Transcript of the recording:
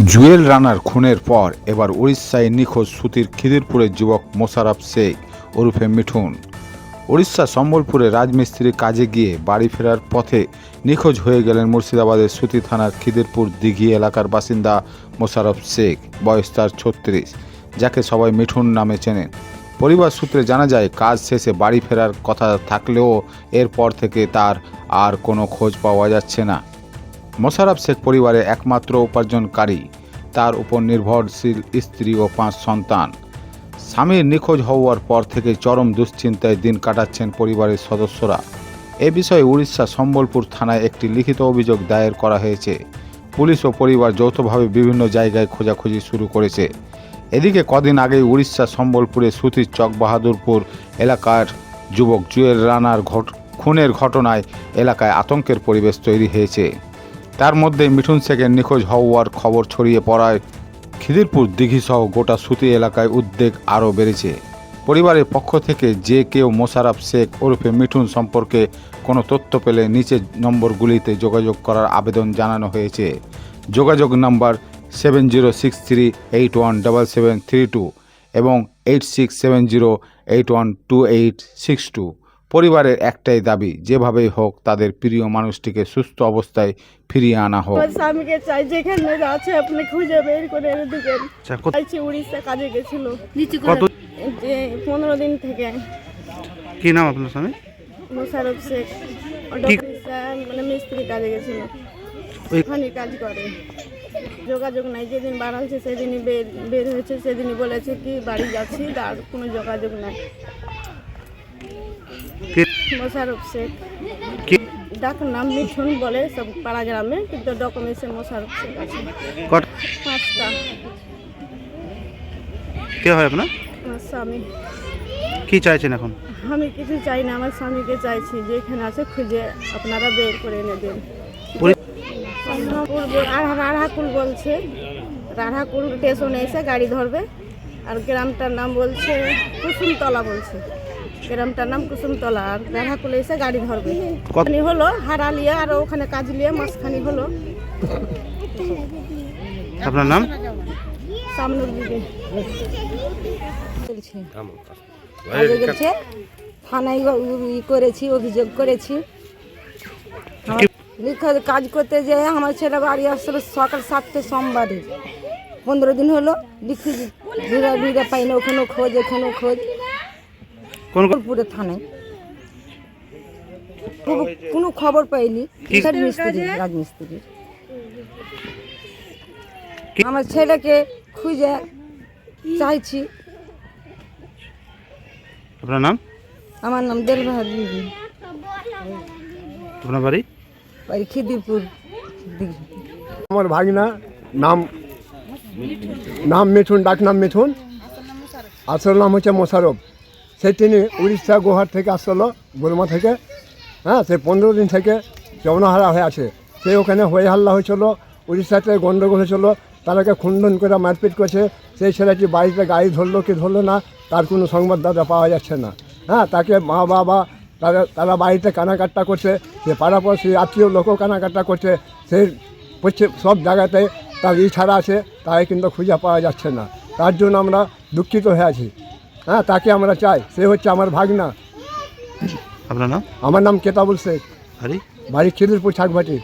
জুয়েল রানার খুনের পর এবার উড়িষ্যায় নিখোঁজ সুতির খিদিরপুরের যুবক মোশারফ শেখ ওরফে মিঠুন। উড়িষ্যা সম্বলপুরে রাজমিস্ত্রি কাজে গিয়ে বাড়ি ফেরার পথে নিখোঁজ হয়ে গেলেন মুর্শিদাবাদের সুতি থানার খিদিরপুর দিঘি এলাকার বাসিন্দা মোশারফ শেখ, বয়স তার ছত্রিশ, যাকে সবাই মিঠুন নামে চেনেন। পরিবার সূত্রে জানা যায়, কাজ শেষে বাড়ি ফেরার কথা থাকলেও এরপর থেকে তার আর কোনো খোঁজ পাওয়া যাচ্ছে না। মোশারফ শেখ পরিবারের একমাত্র উপার্জনকারী। তার উপর নির্ভরশীল স্ত্রী ও পাঁচ সন্তান। স্বামীর নিখোঁজ হওয়ার পর থেকে চরম দুশ্চিন্তায় দিন কাটাচ্ছেন পরিবারের সদস্যরা। এ বিষয়ে উড়িষ্যা সম্বলপুর থানায় একটি লিখিত অভিযোগ দায়ের করা হয়েছে। পুলিশ ও পরিবার যৌথভাবে বিভিন্ন জায়গায় খোঁজাখুঁজি শুরু করেছে। এদিকে কদিন আগেই উড়িষ্যা সম্বলপুরে সুতির চক বাহাদুরপুর এলাকার যুবক জুয়েল রানার খুনের ঘটনায় এলাকায় আতঙ্কের পরিবেশ তৈরি হয়েছে। তার মধ্যে মিঠুন শেখের নিখোঁজ হওয়ার খবর ছড়িয়ে পড়ায় খিদিরপুর দিঘিসহ গোটা সুতি এলাকায় উদ্বেগ আরও বেড়েছে। পরিবারের পক্ষ থেকে যে কেউ মোশারফ শেখ ওরফে মিঠুন সম্পর্কে কোনো তথ্য পেলে নিচের নম্বরগুলিতে যোগাযোগ করার আবেদন জানানো হয়েছে। যোগাযোগ number seven zero six three eight one double seven three two এবং eight six seven zero eight one two eight six two. পরিবারের একটাই দাবি যেভাবেই হোক তাদের প্রিয় মানুষটিকে সুস্থ অবস্থায় ফিরিয়ে আনা হোক। স্বামীকে চাই যেখানে আছে আপনি খুঁজে বের করে এনে দিবেন। আচ্ছা চাইছি উড়িষ্যা কাজে গেছিল। কত যে পনেরো দিন থেকে। কি নাম আপনার স্বামী? মোশারফ শেখ। মানে মিস্ত্রি কাজে গেছিল। ওই- ওখানে কাজ করে। যোগাযোগ নাই যেদিন বার হয়েছে সেদিনই বের বের হয়েছে সেদিনই বলেছে কি বাড়ি যাচ্ছি তার কোনো যোগাযোগ নাই। মোশারফ শেখ। ডাক নাম মিঠুন বলে সব পাড়া গ্রামে কিন্তু ডকুমেন্টসে মোশারফ শেখ আছে। পাঁচটা। কে হয় আপনার? আমার স্বামী। কি চাইছেন এখন? আমি কিছু চাই না আমার স্বামীকে চাইছি যে এখানে আছে খুঁজে আপনারা বের করে এনে দেন। রাধাকুল বলছে। রাধাকুল স্টেশনে এসে গাড়ি ধরবে। আর গ্রামটার নাম বলছে কুসুমতলা বলছে। গ্রামটার নাম কুসুমতলা। আর রাধাকুলে এসে গাড়ি ধরবে। কত- খানি হলো হারালিয়া আর ওখানে কাজ লিয়ে মাঝখানি হলো। আপনার নাম? সামনের দিকে। চলছে। গেছে। থানায় ই- করেছি অভিযোগ করেছি। লিখা- কাজ করতে যেয়ে আমার ছেলে বাড়ি আসছিল সকাল সাতটে সোমবারে। পনেরো দিন হলো লিখি ঘুরা ঘুরা পাই না ওখানেও খোঁজ এখানেও খোঁজ। কোন কোন- বোলপুরের থানায়। কোনো- কোনো খবর পাইনি। মিস্ত্রি রাজমিস্ত্রি আমার ছেলেকে খুঁজে চাইছি। আপনার নাম? আমার নাম দেলবাহার বিবি। আপনার বাড়ি? বাড়ি খিদিরপুর আমার ভাগনা নাম নাম মিঠুন ডাক নাম মিঠুন। আসল নাম হচ্ছে মোশারফ। সেই তিনি উড়িষ্যা গুহার থেকে আসলো গুলমা থেকে। হ্যাঁ সে পনেরো দিন থেকে যমনাহারা হয়ে আছে। সে ওখানে হয়ে হাল্লা হয়েছিল, উড়িষ্যাতে গণ্ডগোল হয়েছিল, তারাকে খুন্ডন করে মারপিট করছে। সেই ছেলেটি বাড়িতে গাড়ি ধরলো কি ধরলো না, তার কোনো সংবাদ দাদা পাওয়া যাচ্ছে না। হ্যাঁ তাকে মা বাবা, তারা তারা বাড়িতে কানাকাটা করছে। সে পাড়াপড়শি আত্মীয় লোকও কানাকাটা করছে। সেই হচ্ছে সব জায়গাতে তার ই ছাড়া আছে তাই কিন্তু খুঁজে পাওয়া যাচ্ছে না। তার জন্য আমরা দুঃখিত হয়ে আছি। হ্যাঁ তাকে আমরা চাই। সে হচ্ছে আমার ভাগনা। আপনার নাম? আমার নাম কেতাবুল শেখ। বাড়ি? খিদিরপুর ছাকবাটি